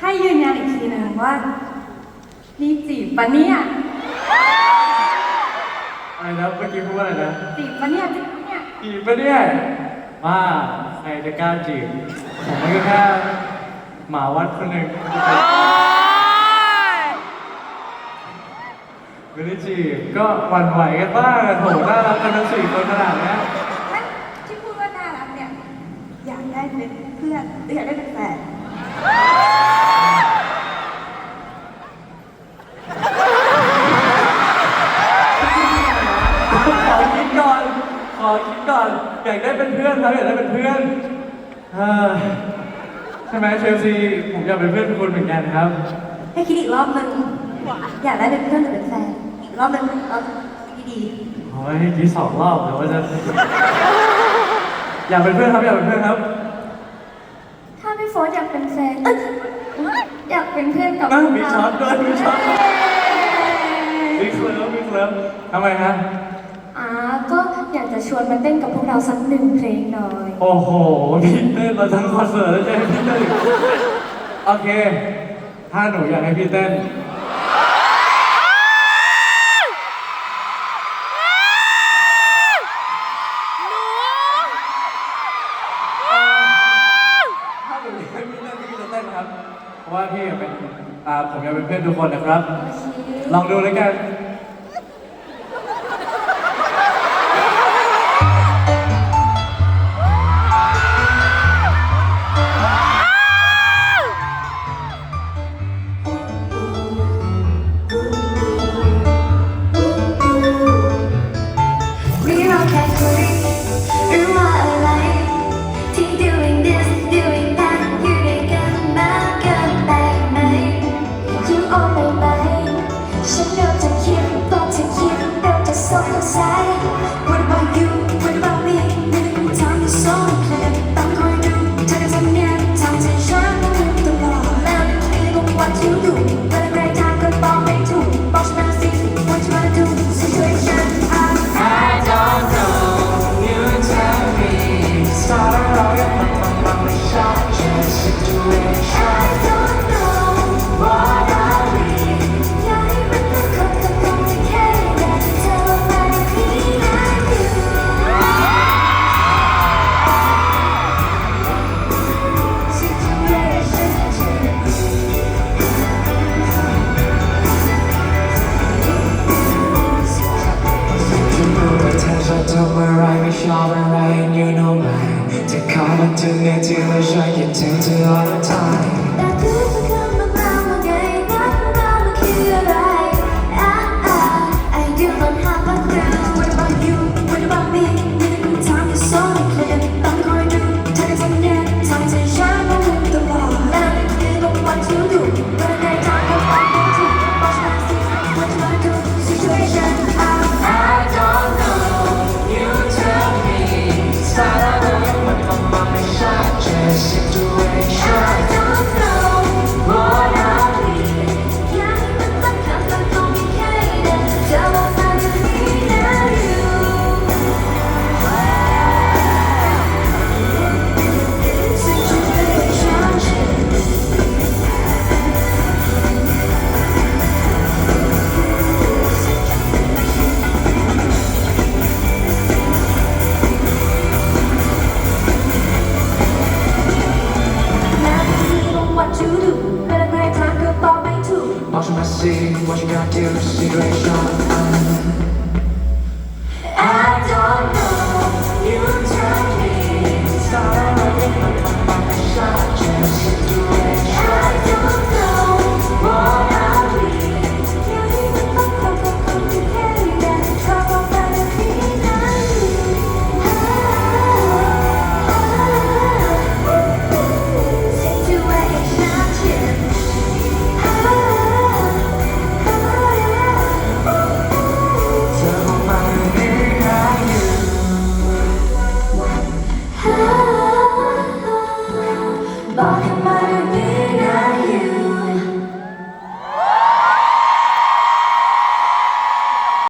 ให้ยืนยันอีกทีหนึ่งว่า นี่จีบปะเนี่ย อะไรนะเมื่อกี้พูดว่าอะไรนะจีบปะเนี่ยจีบปะเนี่ย จีบปะเนี่ยมาใครจะกล้าจีบผมมันก็แค่หมาวัดคนหนึ่งไม่ได้จีบก็หวั่นไหวกันบ้างอะโถน่ารักกันทั้งสี่คนขนาดเนี้ยไม่ที่พูดว่าน่ารักเนี่ย อยากได้เป็นเพื่อนหรืออยากได้เป็นแฟน ขอคิดก่อนอยากได้เป็นเพื่อนครับอยากได้เป็นเพื่อนเฮ้ยใช่ไหมเชลซีผมอยากเป็นเพื่อนคุณเหมือนกันครับ ให้คิดอีกรอบหนึ่งอยากได้เป็นเพื่อนหรือเป็นแฟนอีกรอบหนึ่งเอาดีโอ้ยทีสองรอบแต่ว่าจะอยากเป็นเพื่อนครับอยากเป็นเพื่อนครับ ๆถ้าพี่โฟสอยากเป็นแฟนเอ้ยอยากเป็นเพื่อนกับอ้าวมีช็อตด้วยมีช็อตมีเคลิ้มมีเคลิ้มทำไมฮะอ่าก็อยาก จะชวนมาเต้นกับพวกเราสักหนึ่งเพลงหน่อย โอ้โหพี่เต้นมาทั้งคอนเสิร์ตแล้วใช่ไหมพี่เต้นโอเค ถ้าหนูอยากให้พี่เต้น ถ้าหนูอยากให้พี่เต้นพี่จะเต้นครับ เพราะว่าพี่เป็นอ่าผมอยากเป็นเพื่อนทุกคนนะครับ ลองดูเลยกัน you do do wish I could take to all the time. Watch my see what you got to situation.